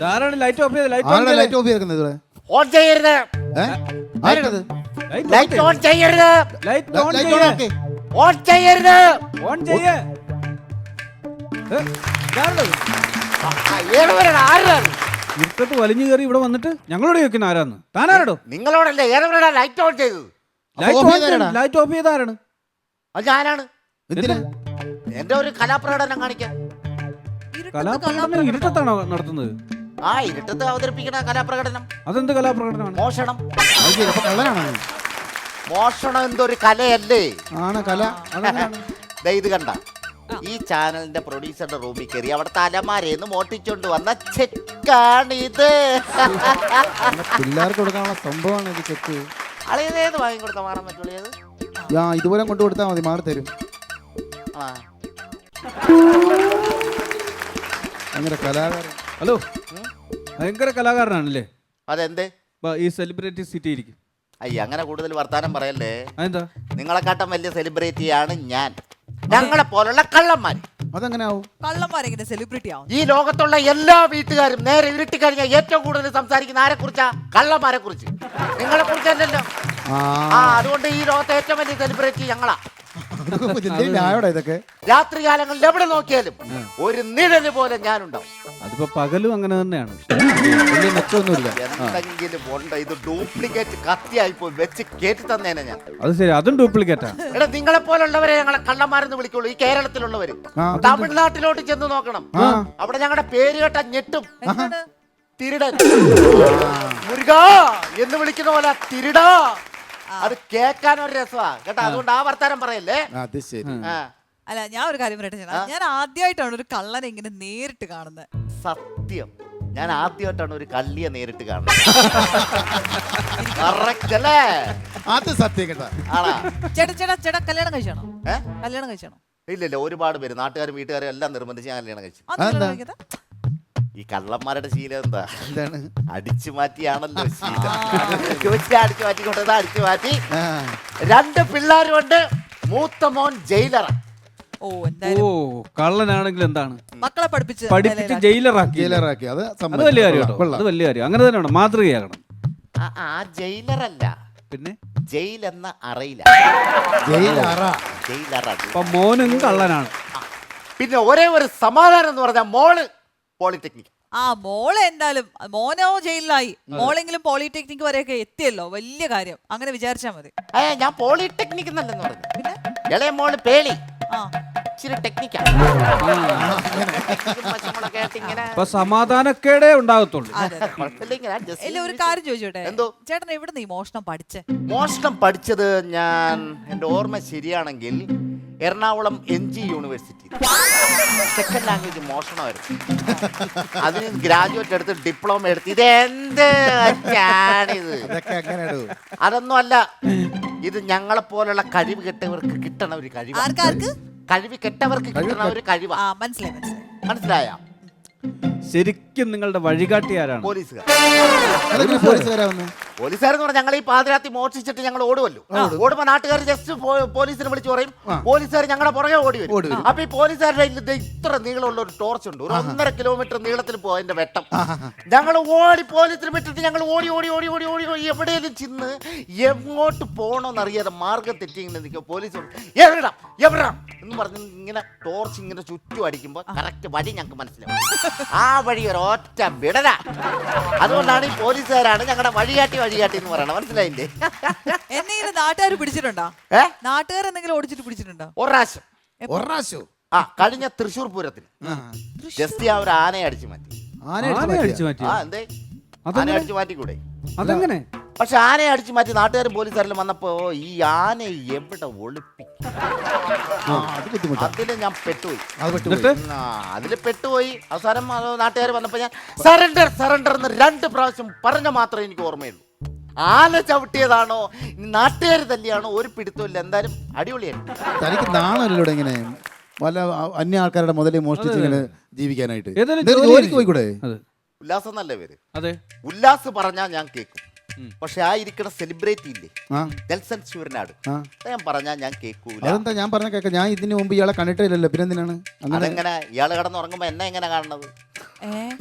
Light off ചെയ്ത് light ആരുടെ light off ചെയ്തേക്കുന്നത് ഇവിടെ? ഓൺ ചെയ്യരുത്? ലൈറ്റ് ഓൺ ചെയ്യരുത്. ലൈറ്റ് ഓൺ ലൈറ്റ് ഓൺ ചെയ്യ് ആക്കി. ഓൺ ചെയ്യരുത്. ഓൺ ചെയ്യ്. ആരാണ് ഇരുട്ടത്ത് വലിഞ്ഞു കയറി ഇവിടെ വന്നിട്ട് ഞങ്ങളോട് ചോദിക്കുന്ന ആരാന്ന്? താനാരടോ നിങ്ങളോടല്ലേ ഏറവരാണ് ലൈറ്റ് ഓൺ ചെയ്തത്? ലൈറ്റ് ഓഫ് ചെയ്ത- ചെയ്താരാടാ? ലൈറ്റ് ഓഫ് ചെയ്താരാണ് അത് ഞാനാണ്. എന്തിനാ? എന്റെ ഒരു കലാപ്രകടനം കാണിക്കാൻ. കലാപ്രകടനം. ഇരുട്ടത്താണോ നടത്തുന്നത്? ആ ഇരുട്ടത്ത് അവതരിപ്പിക്കുന്ന കലാപ്രകടനം. അതെന്ത് കലാപ്രകടനമാണ്? മോഷണം. അത് ശരി, അപ്പൊ കള്ളനാണോ? മോഷണം എന്തൊരു കലയല്ലേ? ആണ് കല. അതെങ്ങനെയാണ്? ദേ ഇത് കണ്ട. ഈ ചാനലിന്റെ പ്രൊഡ്യൂസറുടെ റൂമിൽ കയറി അവിടുത്തെ തലമാരേന്ന് മോട്ടിച്ചോണ്ട് വന്ന ചെക്കാണിത്. പിള്ളേർക്ക് കൊടുക്കാനുള്ള സംഭവമാണ് ഇത് ചെക്ക്. അളിയതേത് വാങ്ങിക്കൊടുത്ത മാറാൻ പറ്റുള്ളത് ആ ഇതുപോലെ കൊണ്ടു കൊടുത്താൽ മതി മാറി തരും. ആ. അങ്ങനെ കലാകാരൻ. ഹലോ. ഭയങ്കര കലാകാരനാണല്ലേ? അതെന്തേ? ഈ സെലിബ്രിറ്റി സിറ്റി ഇരിക്കും അയ്യ അങ്ങനെ കൂടുതൽ വർത്താനം പറയല്ലേ? അതെന്താ? നിങ്ങളെക്കാട്ടും വലിയ സെലിബ്രിറ്റിയാണ് ഞാൻ. ഞങ്ങളെ പോലുള്ള കള്ളന്മാർ അതെങ്ങനെ ആവും കള്ളന്മാരെങ്ങനെ സെലിബ്രിറ്റി ആവും? ഈ ലോകത്തുള്ള എല്ലാ വീട്ടുകാരും നേരെ ഇരുട്ടി കഴിഞ്ഞാൽ ഏറ്റവും കൂടുതൽ സംസാരിക്കുന്ന ആരെ കുറിച്ചാ കള്ളന്മാരെ കുറിച്ച് നിങ്ങളെ കുറിച്ചല്ലല്ലോ ആ അതുകൊണ്ട് ഈ ലോകത്തെ ഏറ്റവും വലിയ സെലിബ്രിറ്റി ഞങ്ങളാ. ന്യായോടാ ഇതൊക്കെ. രാത്രി കാലങ്ങളിൽ എവിടെ നോക്കിയാലും ഒരു നിഴൽ പോലെ ഞാനുണ്ടാവും. അതിപ്പോ പകലും അങ്ങനെ തന്നെയാണ്. വലിയ മെച്ചമൊന്നുമില്ല. എന്തെങ്കിലും ഉണ്ട് ഇത് ഡ്യൂപ്ലിക്കേറ്റ് കത്തിയായി പോയി വെച്ച് കേറ്റി തന്നേനെ ഞാൻ. അത് ശരി അതും ഡ്യൂപ്ലിക്കേറ്റാ. എടാ നിങ്ങളെ പോലുള്ളവരെ ഞങ്ങളെ കള്ളന്മാരെന്ന് വിളിക്കുള്ളൂ ഈ കേരളത്തിലുള്ളവര്. തമിഴ്നാട്ടിലോട്ട് ചെന്ന് നോക്കണം. അവിടെ ഞങ്ങളുടെ പേര് കേട്ട ഞെട്ടും. തിരുടൻ. മുരുക എന്ന് വിളിക്കുന്ന പോലെ തിരുടാ. അത് കേൾക്കാൻ ഒരു രസമാ. കേട്ടോ അതുകൊണ്ട് ആ വർത്താനം പറയല്ലേ? അത് ശരി. ആ, അല്ല ഞാൻ ഒരു കാര്യം പറയട്ടെ ചേട്ടാ. ഞാൻ ആദ്യമായിട്ടാണ് ഒരു കള്ളനെ ഇങ്ങനെ നേരിട്ട് കാണുന്നത്. സത്യം. ഞാൻ ആദ്യമായിട്ടാണ് ഒരു കള്ളിയെ നേരിട്ട് കാണുന്നത്. Correct അല്ലേ? അത് സത്യം കേട്ടാ. ആണാ? ചേട്ടാ ചേട്ടാ ചേട്ടാ കല്യാണം കഴിച്ചാണോ? ഏ? കല്യാണം കഴിച്ചാണോ? ഒരുപാട് പേര്. നാട്ടുകാരും വീട്ടുകാരും എല്ലാം നിർബന്ധിച്ച് ഞാൻ കല്യാണം കഴിച്ചു. അതെന്താ? അതെന്താ? ഈ കള്ളന്മാരുടെ ശീലം എന്താ? എന്താണ്? അടിച്ചു മാറ്റിയാണല്ലോ ശീലം. ചോദിച്ചാൽ അടിച്ചു മാറ്റി കൊണ്ടത് അടിച്ചു മാറ്റി. രണ്ട് പിള്ളേരുണ്ട്. മൂത്ത മോൻ ജയിലറ. ഓ ഓ എന്തായാലും കള്ളനാണെങ്കിൽ എന്താണ്? മക്കളെ പഠിപ്പിച്ച് പഠിപ്പിച്ച് നിലയിലാക്കി. ജയിലറാക്കി. ജയിലറാക്കി. അത് അത്. വലിയ കാര്യം കൊള്ളാം. അത് വലിയ കാര്യം. അങ്ങനെ തന്നെ വേണം. മാതൃകയാകണം. ആ, ആ ജയിലറല്ല. പിന്നെ? ജയിൽ എന്ന അറയില. ജയിലറ. ജയിലറ. അപ്പൊ മോനും കള്ളനാണ്. പിന്നെ ഒരേ ഒരു സമാധാനം എന്ന് പറഞ്ഞാൽ മോൾ പോളിടെക്നിക്. ആ മോളെ എന്തായാലും മോനോ ജയിലിലായി. മോളെങ്കിലും പോളിടെക്നിക് വരെയൊക്കെ എത്തിയല്ലോ വലിയ കാര്യം. അങ്ങനെ വിചാരിച്ചാ മതി. ഏ ഞാൻ പോളിടെക്നിക് എന്നല്ലെന്ന് പറഞ്ഞു ഇളയ മോൾ പേളി. ആ. ഇച്ചിരി ടെക്നിക്കാ. പച്ചമുളക് ആയിട്ട് ഇങ്ങനെ അപ്പൊ സമാധാനക്കേടേ ഉണ്ടാകത്തുള്ളൂ. അതെ അതെ. കുഴപ്പമില്ല, ഇങ്ങനെ adjust ഇല്ല ഒരു കാര്യം ചോദിച്ചോട്ടെ? എന്തോ? ചേട്ടൻ എവിടെ ഈ മോഷണം പഠിച്ചേ? മോഷണം പഠിച്ചത് ഞാൻ എന്റെ ഓർമ്മ ശരിയാണെങ്കിൽ Ernakulam N G university. Second language മോഷണമായിരുന്നു. അതിന് ഗ്രാജുവേറ്റ് എടുത്ത് ഡിപ്ലോമ എടുത്ത് ഇത് എന്ത് ഇത് അതൊന്നും അല്ല ഇത് ഞങ്ങളെ പോലുള്ള കഴിവ് കെട്ടവർക്ക് കിട്ടണ ഒരു കഴിവ് ആർക്കാർക്ക്? കഴിവ് കെട്ടവർക്ക് കിട്ടണ ഒരു കഴിവാ. ആ മനസ്സിലായി ശരിക്കും നിങ്ങളുടെ വഴികാട്ടി ആരാണ്? പോലീസുകാർ. പോലീസുകാരെന്ന് പറഞ്ഞാൽ ഞങ്ങൾ ഈ പാതിരാത്തി മോഷിച്ചിട്ട് ഞങ്ങൾ ഓടുമല്ലോ ഓടുമ്പോ നാട്ടുകാർ ജസ്റ്റ് പോലീസിനെ വിളിച്ച് പറയും പോലീസുകാർ ഞങ്ങളുടെ പുറകെ ഓടി വരും. അപ്പൊ ഈ പോലീസുകാരുടെ ഇത്ര നീളമുള്ള ഒരു ടോർച്ച് ഉണ്ട്. ഒരു ഒന്നര കിലോമീറ്റർ നീളത്തിൽ പോകും അതിന്റെ വെട്ടം. ഞങ്ങൾ ഓടി പോലീസിനെ വിട്ടിട്ട് ഞങ്ങൾ ഓടി ഓടി ഓടി ഓടി ഓടി ഓടി എവിടെയെങ്കിലും ചെന്ന് എങ്ങോട്ട് പോകണമെന്ന് അറിയാതെ മാർഗം തെറ്റി ഇങ്ങനെ നിൽക്കും പോലീസ് എവിടാം എവിടാം എന്ന് പറഞ്ഞ് ഇങ്ങനെ ടോർച്ച് ഇങ്ങനെ ചുറ്റും അടിക്കുമ്പോൾ കറക്റ്റ് വഴി ഞങ്ങൾക്ക് മനസ്സിലാവും. ആ വഴി ഒരു ഒറ്റ വിടല അതുകൊണ്ടാണ് ഈ പോലീസുകാരാണ് ഞങ്ങളുടെ വഴികാട്ടി വഴികാട്ടി എന്ന് പറയണം. മനസ്സിലായില്ലേ? എന്തെങ്കിലും നാട്ടുകാർ പിടിച്ചിട്ടുണ്ടോ? ഏ? നാട്ടുകാർ എന്തെങ്കിലും ഓടിച്ചിട്ട് പിടിച്ചിട്ടുണ്ടോ? ഒരു പ്രാവശ്യം? ഒറാശോ ആ കഴിഞ്ഞ തൃശ്ശൂർ പൂരത്തിൽ ജസ്റ്റ് ആ ഒരു ആനയെ അടിച്ചു മാറ്റി. ആന ആന അടിച്ചു മാറ്റി ആ എന്തേ? ആന അതെങ്ങനെ? അടിച്ചു മാറ്റിക്കൂടെ? അതെങ്ങനെ? പക്ഷെ ആനയെ അടിച്ചു മാറ്റി നാട്ടുകാരും പോലീസുകാരെല്ലാം വന്നപ്പോ ഈ ആന എവിടെ ഒളിപ്പി അത് ബുദ്ധിമുട്ടാ. അതിൽ ഞാൻ പെട്ടുപോയി. അത് എന്നിട്ട്? ആ, അതിൽ പെട്ടുപോയി. അവസാനം നാട്ടുകാർ വന്നപ്പോ ഞാൻ സറണ്ടർ സറണ്ടർ എന്ന് രണ്ട് പ്രാവശ്യം പറഞ്ഞ മാത്രമേ എനിക്ക് ഓർമ്മയുള്ളൂ. ആന ചവിട്ടിയതാണോ? നാട്ടുകാർ തല്ലിയാണോ? ഒരു പിടുത്തമില്ല എന്തായാലും അടിപൊളിയായിരുന്നു തനിക്ക് നാണല്ലോ ഇങ്ങനെ വല്ല അന്യ ആൾക്കാരുടെ മുതലേ മോഷ്ടിച്ച് ഇങ്ങനെ ജീവിക്കാനായിട്ട്. ഏതായാലും എന്തെങ്കിലും ജോലി ജോലിക്ക് പോയിക്കൂടെ? അതെ. ഉല്ലാസം നല്ല പേര്? അതെ. ഉല്ലാസ് പറഞ്ഞാൽ ഞാൻ കേൾക്കും പക്ഷെ ആ ഇരിക്കുന്ന സെലിബ്രിറ്റി ഇല്ലേ? നെൽസൺ ശൂരനാട് ഞാൻ പറഞ്ഞാൽ ഞാൻ കേൾക്കൂല അതെന്താ ഞാൻ പറഞ്ഞ കേൾക്കാം ഞാൻ ഇതിനു മുമ്പ് ഇയാളെ കണ്ടിട്ടില്ലല്ലോ. പിന്നെ എന്തിനാണ് അതെങ്ങനെ? ഇയാൾ കിടന്നുറങ്ങുമ്പോ എന്നെ എങ്ങനെ കാണുന്നത്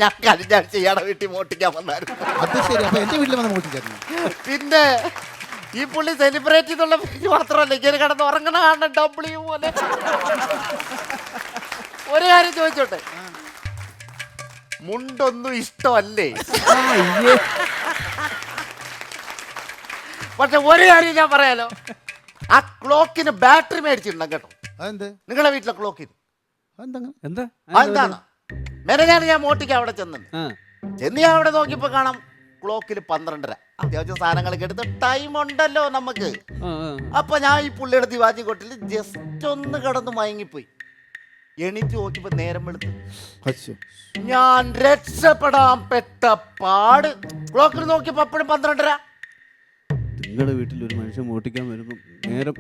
ഞാൻ കഴിഞ്ഞ ആഴ്ച ഇയാളെ വീട്ടിൽ മോട്ടിക്കാൻ വന്നായിരുന്നു. അത് ശരി. അപ്പൊ എന്റെ വീട്ടിൽ വന്ന് മോഷ്ടിച്ചായിരുന്നു. പിന്നെ ഈ പുള്ളി സെലിബ്രേറ്റ് എന്നുള്ള പേര് മാത്രമല്ല ഇങ്ങനെ കിടന്ന് ഉറങ്ങണ കാണണം ഡബ്ല്യു പോലെ. ഒരു കാര്യം ചോദിച്ചോട്ടെ? മുണ്ടൊന്നും ഇഷ്ടമല്ലേ? പക്ഷെ ഒരു കാര്യം ഞാൻ പറയാലോ. ആ ക്ലോക്കിന് ബാറ്ററി മേടിച്ചിട്ടുണ്ടാകും കേട്ടോ. അതെന്ത്? നിങ്ങളുടെ വീട്ടിലെ ക്ലോക്കിന്? എന്താ? അതെന്താണ് മെനഞ്ഞാണ് ഞാൻ മോട്ടിക്ക് അവിടെ ചെന്നത് ചെന്ന് ഞാൻ അവിടെ നോക്കിയപ്പോ കാണാം ക്ലോക്കിൽ പന്ത്രണ്ടര. അത്യാവശ്യം സാധനങ്ങളൊക്കെ എടുത്ത് ടൈം ഉണ്ടല്ലോ നമുക്ക്. അപ്പൊ ഞാൻ ഈ പുള്ളിയുടെ ദിവാജി കൊട്ടിൽ ജസ്റ്റ് ഒന്ന് കിടന്ന് മയങ്ങിപ്പോയി. എണീറ്റ് നോക്കിയപ്പോ നേരം വെളുത്ത്. ഞാൻ രക്ഷപ്പെടാൻ പെട്ട പാട്. ക്ലോക്കിൽ നോക്കിയപ്പോ അപ്പോഴും പന്ത്രണ്ടര. നിങ്ങളുടെ വീട്ടിൽ ഒരു മനുഷ്യൻ മോട്ടിക്കാൻ വരുമ്പോ നേരെ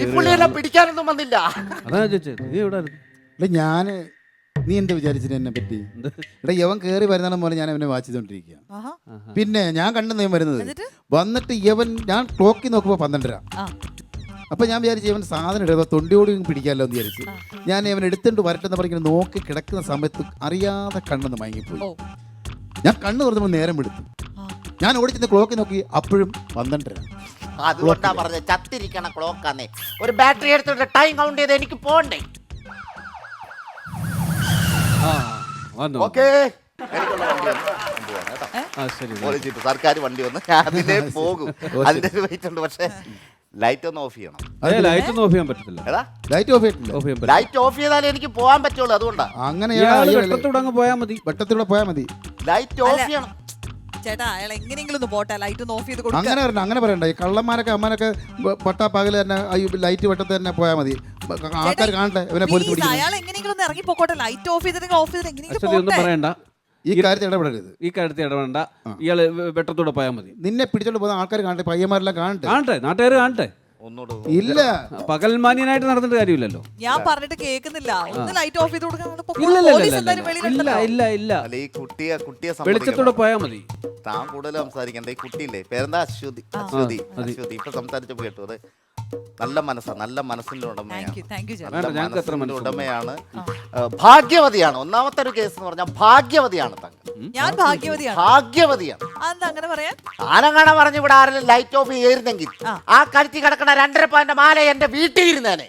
ഈ പുള്ളിയെല്ലാം പിടിക്കാനൊന്നും വന്നില്ല. അതാ ചോദിച്ചത്. നീ എവിടെ എടാ ഞാൻ നീ എന്ത് വിചാരിച്ചിട്ട് എന്നെ പറ്റി? ഇവിടെ എടാ യവൻ കേറി വരുന്ന പോലെ ഞാൻ അവനെ വാച്ച് ചെയ്തോണ്ടിരിക്കുക ആഹാ. ആഹാ. പിന്നെ ഞാൻ കണ്ടു നീ വരുന്നത്. എന്നിട്ട്? വന്നിട്ട് യവൻ ഞാൻ ക്ലോക്കി നോക്കുമ്പോൾ പന്ത്രണ്ടര. ആ. അപ്പൊ ഞാൻ വിചാരിച്ചു ഇവൻ സാധനം എടുക്കുക തൊണ്ടിയോടി പിടിക്കാമല്ലോ എന്ന് വിചാരിച്ചു. ഞാൻ ഇവൻ എടുത്തുകൊണ്ട് വരട്ടെന്ന് പറഞ്ഞ് നോക്കി കിടക്കുന്ന സമയത്ത് അറിയാതെ കണ്ണെന്ന് മയങ്ങിപ്പോയി. ഓ. ഞാൻ കണ്ണ് തുറന്നപ്പോൾ നേരം എടുത്തു. ഞാൻ ഓടിച്ചെന്ന് ക്ലോക്ക് നോക്കി അപ്പോഴും പന്ത്രണ്ടര അതുകൊണ്ടാ പറഞ്ഞത് ചത്തിരിക്കണ ക്ലോക്കാന്നേ ഒരു ബാറ്ററി എടുത്തിട്ട് ടൈം കൗണ്ട് ചെയ്ത് എനിക്ക് പോണ്ടേ ആ വന്നു ഓക്കേ സർക്കാർ വണ്ടി വന്ന് ഞാൻ അതിലേ പോകും. അതിന്റെ വെയിറ്റ് ഉണ്ട് പക്ഷേ ലൈറ്റ് ഒന്ന് ഓഫ് ചെയ്യണം. ലൈറ്റ് ഒന്നും ഓഫ് ചെയ്യാൻ പറ്റത്തില്ല. ലൈറ്റ് ഓഫ് ഓഫ് ചെയ്യാൻ ലൈറ്റ് ഓഫ് ചെയ്താലേ എനിക്ക് പോകാൻ പറ്റുള്ളൂ അതുകൊണ്ടാ. അങ്ങനെ വെട്ടത്തൂടെ അങ്ങ് പോയാൽ മതി. വെട്ടത്തിലൂടെ പോയാൽ മതി. ലൈറ്റ് ഓഫ് ചെയ്യണം. ചേട്ടാ അയാൾ എങ്ങനെയെങ്കിലും ഒന്ന് പോട്ടെ ലൈറ്റ് ഒന്ന് ഓഫ് ചെയ്ത് കൊടുക്കുക അങ്ങനെ പറഞ്ഞു അങ്ങനെ പറയണ്ട ഈ കള്ളന്മാരൊക്കെ അമ്മമാരൊക്കെ പട്ടാ പകൽ തന്നെ ഈ ലൈറ്റ് വെട്ടത്തിൽ തന്നെ പോയാൽ മതി. ആൾക്കാർ കാണട്ടെ ഇവനെ പോലീസ് Please, പിടിക്കുന്നു. അയാൾ എങ്ങനെയെങ്കിലും ഒന്ന് ഇറങ്ങി പോക്കോട്ടെ ലൈറ്റ് ഓഫ് ചെയ്തിട്ട് ഓഫ് ചെയ്തിട്ട് എങ്ങനെയെങ്കിലും അശ്വതി ഒന്നും പോട്ടെ. പറയണ്ട. ഈ കാര്യത്തിൽ ഇടപെടരുത്. ഈ കാര്യത്തിൽ ഇടപെടണ്ട. ഇയാൾ വെട്ടത്തൂടെ പോയാൽ മതി. നിന്നെ പിടിച്ചോണ്ട് പോകുന്ന ആൾക്കാർ കാണട്ടെ പയ്യന്മാരെല്ലാം കാണട്ടെ. കാണട്ടെ നാട്ടുകാർ കാണട്ടെ. ഇല്ല. പകൽമാന്യനായിട്ട് നടന്നിട്ട് കാര്യമില്ലല്ലോ. ഞാൻ പറഞ്ഞിട്ട് കേൾക്കുന്നില്ല. ഒന്ന് ലൈറ്റ് ഓഫ് ചെയ്ത് ഇല്ല ഇല്ല ഇല്ല എന്തായാലും ഇല്ല ഇല്ല. വെളിയിലുണ്ടല്ലോ ഇല്ല ഇല്ല അല്ല ഈ കുട്ടിയെ കുട്ടിയെ വെളിച്ചത്തോടെ. പോയാൽ മതി. താൻ കൂടുതൽ സംസാരിക്കണ്ട. ഈ കുട്ടിയില്ലേ? പേരെന്താ? അശ്വതി. അശ്വതി. അശ്വതി. ഇപ്പൊ സംസാരിച്ചപ്പോ കേട്ടു. അത് നല്ല മനസ്സാ നല്ല മനസ്സിന്റെ ഉടമയാണ്. നല്ല മനസ്സിന്റെ ഉടമയാണ്. ഭാഗ്യവതിയാണ്. ഒന്നാമത്തെ ഒരു കേസ് എന്ന് പറഞ്ഞാൽ ഭാഗ്യവതിയാണ് തങ്ക ഞാൻ ഭാഗ്യവതിയാണ്. ഭാഗ്യവതിയാണ്. അതെന്താ അങ്ങനെ പറയാൻ? ആനങ്ങാണ പറഞ്ഞു ഇവിടെ ആരെങ്കിലും ലൈറ്റ് ഓഫ് ചെയ്തിരുന്നെങ്കിൽ ആ. ആ കഴുത്തി കിടക്കണ രണ്ടര പവന്റെ മാല എന്റെ വീട്ടിൽ ഇരുന്നേനെ